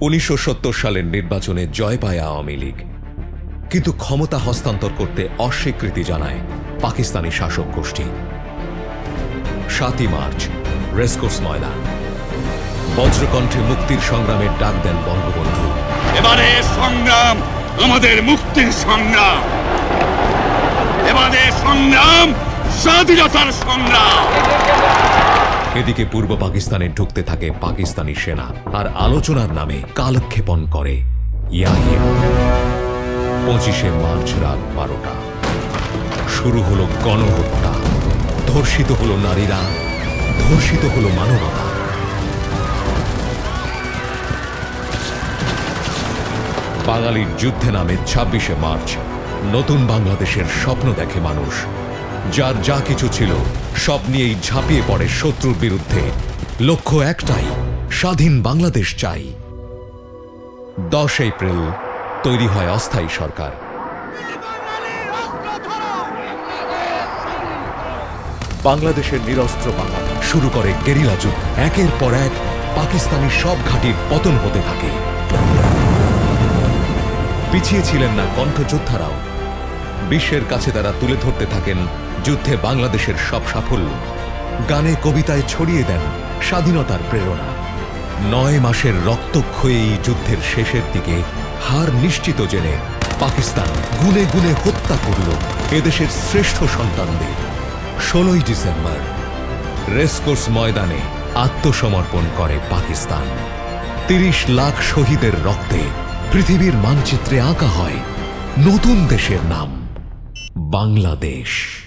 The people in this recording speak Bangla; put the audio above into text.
উনিশশো সত্তর সালের নির্বাচনে জয় পায় আওয়ামী লীগ। কিন্তু ক্ষমতা হস্তান্তর করতে অস্বীকৃতি জানায় পাকিস্তানি শাসক গোষ্ঠী। সাতই মার্চ, রেসকোর্স ময়দান। বজ্রকণ্ঠে মুক্তির সংগ্রামের ডাক দেন বঙ্গবন্ধু। এবারে সংগ্রাম আমাদের মুক্তির সংগ্রাম। এবারে সংগ্রাম স্বাধীনতার সংগ্রাম। এদিকে পূর্ব পাকিস্তানে ঢুকতে থাকে পাকিস্তানি সেনা আর আলোচনার নামে কালক্ষেপণ করে পঁচিশে মার্চ রাত বারোটা। শুরু হলো গণহত্যা। ধর্ষিত হলো নারীরা। ধর্ষিত হলো মানবতা। বাঙালির যুদ্ধে নামে ছাব্বিশে মার্চ। নতুন বাংলাদেশের স্বপ্ন দেখে মানুষ। যার যা কিছু ছিল, সব নিয়েই ঝাঁপিয়ে পড়ে শত্রুর বিরুদ্ধে। লক্ষ্য একটাই, স্বাধীন বাংলাদেশ চাই। দশ এপ্রিল তৈরি হয় অস্থায়ী সরকার। বাংলাদেশের নিরস্ত্র বাংলা শুরু করে গেরিলা যুদ্ধ একের পর এক পাকিস্তানি সব ঘাঁটির পতন হতে থাকে। পিছিয়ে ছিলেন না কণ্ঠযোদ্ধারাও। বিশ্বের কাছে তারা তুলে ধরতে থাকেন যুদ্ধে বাংলাদেশের সব সাফল্য। গানে কবিতায় ছড়িয়ে দেন স্বাধীনতার প্রেরণা। নয় মাসের রক্তক্ষয়ী যুদ্ধের শেষের দিকে হার নিশ্চিত জেনে পাকিস্তান গুনে গুনে হত্যা করল এদেশের শ্রেষ্ঠ সন্তানদের। ষোলোই ডিসেম্বর, রেসকোর্স ময়দানে আত্মসমর্পণ করে পাকিস্তান। তিরিশ লাখ শহীদের রক্তে পৃথিবীর মানচিত্রে আঁকা হয় নতুন দেশের নাম। বাংলাদেশ।